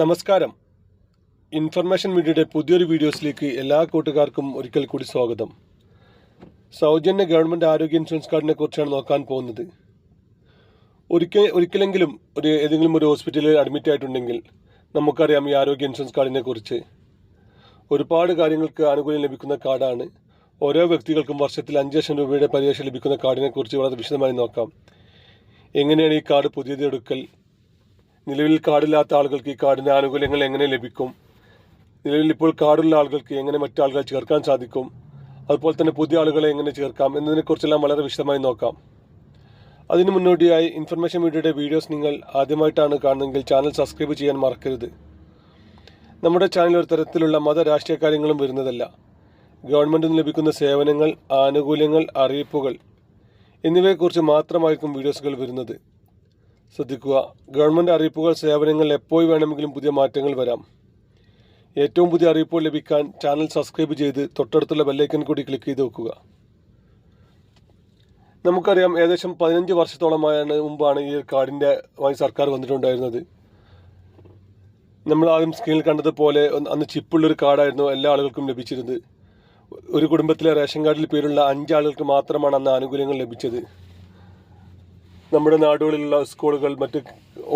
നമസ്കാരം. ഇൻഫർമേഷൻ മീഡിയയുടെ പുതിയൊരു വീഡിയോസിലേക്ക് എല്ലാ കൂട്ടുകാർക്കും ഒരിക്കൽ കൂടി സ്വാഗതം. സൗജന്യ ഗവൺമെന്റ് ആരോഗ്യ ഇൻഷുറൻസ് കാർഡിനെ കുറിച്ചാണ് നോക്കാൻ പോകുന്നത്. ഒരിക്കൽ ഒരിക്കലെങ്കിലും ഒരു ഏതെങ്കിലും ഒരു ഹോസ്പിറ്റലിൽ അഡ്മിറ്റ് ആയിട്ടുണ്ടെങ്കിൽ നമുക്കറിയാം ഈ ആരോഗ്യ ഇൻഷുറൻസ് കാർഡിനെ കുറിച്ച്. ഒരുപാട് കാര്യങ്ങൾക്ക് ആനുകൂല്യം ലഭിക്കുന്ന കാർഡാണ്. ഓരോ വ്യക്തികൾക്കും വർഷത്തിൽ അഞ്ച് ലക്ഷം രൂപയുടെ പരിരക്ഷ ലഭിക്കുന്ന കാർഡിനെ കുറിച്ച് വളരെ വിശദമായി നോക്കാം. എങ്ങനെയാണ് ഈ കാർഡ് പുതിയത് എടുക്കൽ? നിലവിൽ കാർഡില്ലാത്ത ആളുകൾക്ക് ഈ കാർഡിന്റെ ആനുകൂല്യങ്ങൾ എങ്ങനെ ലഭിക്കും? നിലവിൽ ഇപ്പോൾ കാർഡുള്ള ആളുകൾക്ക് എങ്ങനെ മറ്റാളുകളെ ചേർക്കാൻ സാധിക്കും? അതുപോലെ തന്നെ പുതിയ ആളുകളെ എങ്ങനെ ചേർക്കാം? എന്നതിനെക്കുറിച്ചെല്ലാം വളരെ വിശദമായി നോക്കാം. അതിനു മുന്നോടിയായി ഇൻഫർമേഷൻ മീഡിയയുടെ വീഡിയോസ് നിങ്ങൾ ആദ്യമായിട്ടാണ് കാണുന്നതെങ്കിൽ ചാനൽ സബ്സ്ക്രൈബ് ചെയ്യാൻ മറക്കരുത്. നമ്മുടെ ചാനൽ ഒരു തരത്തിലുള്ള മത രാഷ്ട്രീയ കാര്യങ്ങളും വരുന്നതല്ല. ഗവൺമെന്റ് ലഭിക്കുന്ന സേവനങ്ങൾ ആനുകൂല്യങ്ങൾ അറിയിപ്പുകൾ എന്നിവയെക്കുറിച്ച് മാത്രമായിരിക്കും വീഡിയോസുകൾ വരുന്നത്. ശ്രദ്ധിക്കുക. ഗവൺമെന്റ് അറിയിപ്പുകൾ സേവനങ്ങളിൽ എപ്പോൾ വേണമെങ്കിലും പുതിയ മാറ്റങ്ങൾ വരാം. ഏറ്റവും പുതിയ അറിയിപ്പുകൾ ലഭിക്കാൻ ചാനൽ സബ്സ്ക്രൈബ് ചെയ്ത് തൊട്ടടുത്തുള്ള ബെല്ലൈക്കൻ കൂടി ക്ലിക്ക് ചെയ്ത് വെക്കുക. നമുക്കറിയാം ഏകദേശം പതിനഞ്ച് വർഷത്തോളമായാണ് മുമ്പാണ് ഈ കാർഡിന്റെ വായി സർക്കാർ വന്നിട്ടുണ്ടായിരുന്നത്. നമ്മൾ ആദ്യം സ്ക്രീനിൽ കണ്ടതുപോലെ അന്ന് ചിപ്പുള്ളൊരു കാർഡായിരുന്നു എല്ലാ ആളുകൾക്കും ലഭിച്ചിരുന്നത്. ഒരു കുടുംബത്തിലെ റേഷൻ കാർഡിൽ പേരുള്ള അഞ്ചാളുകൾക്ക് മാത്രമാണ് അന്ന് ആനുകൂല്യങ്ങൾ ലഭിച്ചത്. നമ്മുടെ നാടുകളിലുള്ള സ്കൂളുകൾ മറ്റ്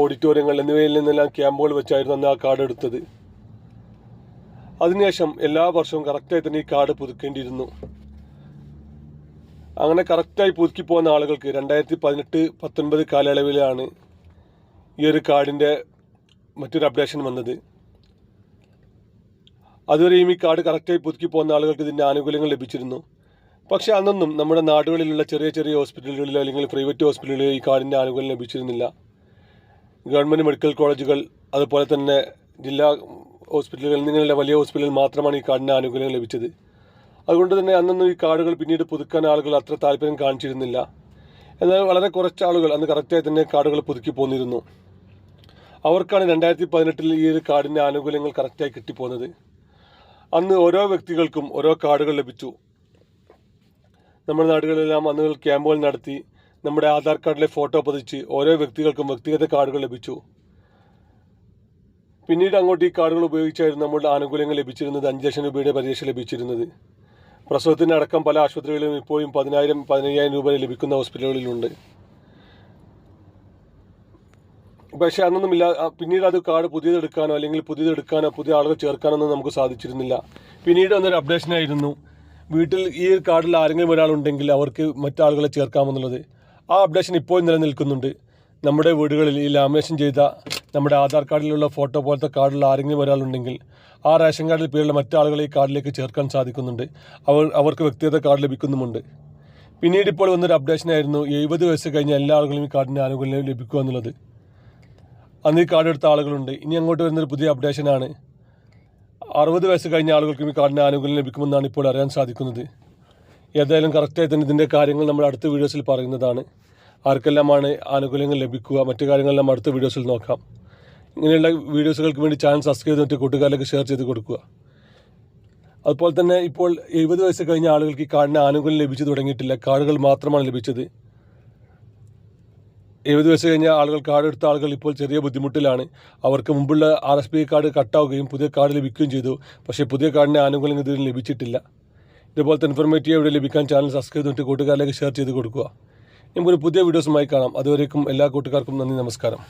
ഓഡിറ്റോറിയങ്ങൾ എന്നിവയിൽ നിന്നെല്ലാം ക്യാമ്പുകൾ വെച്ചായിരുന്നു അന്ന് ആ കാർഡ് എടുത്തത്. അതിനുശേഷം എല്ലാ വർഷവും കറക്റ്റായി തന്നെ ഈ കാർഡ് പുതുക്കേണ്ടിയിരുന്നു. അങ്ങനെ കറക്റ്റായി പുതുക്കി പോകുന്ന ആളുകൾക്ക് രണ്ടായിരത്തി പതിനെട്ട് പത്തൊൻപത് കാലയളവിലാണ് ഈ ഒരു കാർഡിന്റെ മറ്റൊരു അപ്ഡേഷൻ വന്നത്. അതുവരെയും ഈ കാർഡ് കറക്റ്റായി പുതുക്കി പോകുന്ന ആളുകൾക്ക് ഇതിന്റെ ആനുകൂല്യങ്ങൾ ലഭിച്ചിരുന്നു. പക്ഷേ അന്നൊന്നും നമ്മുടെ നാടുകളിലുള്ള ചെറിയ ചെറിയ ഹോസ്പിറ്റലുകളിലോ അല്ലെങ്കിൽ പ്രൈവറ്റ് ഹോസ്പിറ്റലുകളിലോ ഈ കാർഡിന്റെ ആനുകൂല്യം ലഭിച്ചിരുന്നില്ല. ഗവൺമെന്റ് മെഡിക്കൽ കോളേജുകൾ അതുപോലെ തന്നെ ജില്ലാ ഹോസ്പിറ്റലുകൾ എന്നിങ്ങനെയുള്ള വലിയ ഹോസ്പിറ്റലുകൾ മാത്രമാണ് ഈ കാർഡിന്റെ ആനുകൂല്യം ലഭിച്ചത്. അതുകൊണ്ട് തന്നെ അന്നൊന്നും ഈ കാർഡുകൾ പിന്നീട് പുതുക്കാൻ ആളുകൾ അത്ര താല്പര്യം കാണിച്ചിരുന്നില്ല. എന്നാൽ വളരെ കുറച്ച് ആളുകൾ അന്ന് കറക്റ്റായി തന്നെ കാർഡുകൾ പുതുക്കി പോന്നിരുന്നു. അവർക്കാണ് രണ്ടായിരത്തി പതിനെട്ടിൽ ഈ ഒരു കാർഡിന്റെ ആനുകൂല്യങ്ങൾ കറക്റ്റായി കിട്ടിപ്പോകുന്നത് അന്ന് ഓരോ വ്യക്തികൾക്കും ഓരോ കാർഡുകൾ ലഭിച്ചു. നമ്മുടെ നാടുകളിലെല്ലാം അന്നുകൾ ക്യാമ്പുകൾ നടത്തി നമ്മുടെ ആധാർ കാർഡിലെ ഫോട്ടോ പതിച്ച് ഓരോ വ്യക്തികൾക്കും വ്യക്തിഗത കാർഡുകൾ ലഭിച്ചു. പിന്നീട് അങ്ങോട്ട് ഈ കാർഡുകൾ ഉപയോഗിച്ചായിരുന്നു നമ്മുടെ ആനുകൂല്യങ്ങൾ ലഭിച്ചിരുന്നത് അഞ്ച് ലക്ഷം രൂപയുടെ പരീക്ഷ ലഭിച്ചിരുന്നത്. പ്രസവത്തിന് അടക്കം പല ആശുപത്രികളിലും ഇപ്പോഴും പതിനായിരം പതിനയ്യായിരം രൂപ ലഭിക്കുന്ന ഹോസ്പിറ്റലുകളിലുണ്ട്. പക്ഷേ അന്നൊന്നും ഇല്ല പിന്നീട് അത് കാർഡ് പുതിയതെടുക്കാനോ അല്ലെങ്കിൽ പുതിയതെടുക്കാനോ പുതിയ ആളുകൾ ചേർക്കാനോ ഒന്നും നമുക്ക് സാധിച്ചിരുന്നില്ല. പിന്നീട് വന്നൊരു അപ്ഡേഷനായിരുന്നു വീട്ടിൽ ഈ കാർഡിൽ ആരെങ്കിലും ഒരാളുണ്ടെങ്കിൽ അവർക്ക് മറ്റാളുകളെ ചേർക്കാമെന്നുള്ളത് ആ അപ്ഡേഷൻ ഇപ്പോൾ നിലനിൽക്കുന്നുണ്ട്. നമ്മുടെ വീടുകളിൽ ഈ ലാമിനേഷൻ ചെയ്ത നമ്മുടെ ആധാർ കാർഡിലുള്ള ഫോട്ടോ പോലത്തെ കാർഡിൽ ആരെങ്കിലും ഒരാളുണ്ടെങ്കിൽ ആ റേഷൻ കാർഡിൽ പേരുള്ള മറ്റാളുകളെ ഈ കാർഡിലേക്ക് ചേർക്കാൻ സാധിക്കുന്നുണ്ട്. അവർ അവർക്ക് വ്യക്തിഗത കാർഡ് ലഭിക്കുന്നുമുണ്ട്. പിന്നീട് ഇപ്പോൾ വന്നൊരു അപ്ഡേഷനായിരുന്നു എഴുപത് വയസ്സ് കഴിഞ്ഞ എല്ലാ ആളുകളും ഈ കാർഡിന് ആനുകൂല്യം ലഭിക്കുക എന്നുള്ളത് അന്ന് ഈ കാർഡ് എടുത്ത ആളുകളുണ്ട്. ഇനി അങ്ങോട്ട് വരുന്നൊരു പുതിയ അപ്ഡേഷനാണ് അറുപത് വയസ്സ് കഴിഞ്ഞ ആളുകൾക്കും ഈ കാർഡിന് ആനുകൂല്യം ലഭിക്കുമെന്നാണ് ഇപ്പോൾ അറിയാൻ സാധിക്കുന്നത്. ഏതായാലും കറക്റ്റായി തന്നെ ഇതിന്റെ കാര്യങ്ങൾ നമ്മൾ അടുത്ത വീഡിയോസിൽ പറയുന്നതാണ്. ആർക്കെല്ലാമാണ് ആനുകൂല്യങ്ങൾ ലഭിക്കുക? മറ്റു കാര്യങ്ങളെല്ലാം അടുത്ത വീഡിയോസിൽ നോക്കാം. ഇങ്ങനെയുള്ള വീഡിയോസുകൾക്ക് വേണ്ടി ചാനൽ സബ്സ്ക്രൈബ് ചെയ്തിട്ട് കൂട്ടുകാരിലേക്ക് ഷെയർ ചെയ്ത് കൊടുക്കുക. അതുപോലെ തന്നെ ഇപ്പോൾ എഴുപത് വയസ്സ് കഴിഞ്ഞ ആളുകൾക്ക് ഈ കാർഡിന് ആനുകൂല്യം ലഭിച്ചു തുടങ്ങിയിട്ടില്ല. കാർഡുകൾ മാത്രമാണ് ലഭിച്ചത്. എഴുപത് വയസ്സ് കഴിഞ്ഞ ആളുകൾ കാർഡ് എടുത്ത ആളുകൾ ഇപ്പോൾ ചെറിയ ബുദ്ധിമുട്ടിലാണ്. അവർക്ക് മുമ്പുള്ള ആർ എസ് പി കാർഡ് കട്ടാവുകയും പുതിയ കാർഡ് ലഭിക്കുകയും ചെയ്തു. പക്ഷേ പുതിയ കാർഡിന്റെ ആനുകൂല്യം ഇതിൽ ലഭിച്ചിട്ടില്ല. ഇതുപോലത്തെ ഇൻഫർമേറ്റീവ് ഇവിടെ ലഭിക്കാൻ ചാനൽ സബ്സ്ക്രൈബ് ചെയ്തിട്ട് കൂട്ടുകാരിലേക്ക് ഷെയർ ചെയ്ത് കൊടുക്കുക. നമുക്കൊരു പുതിയ വീഡിയോസുമായി കാണാം. അതുവരേക്കും എല്ലാ കൂട്ടുകാർക്കും നന്ദി നമസ്കാരം.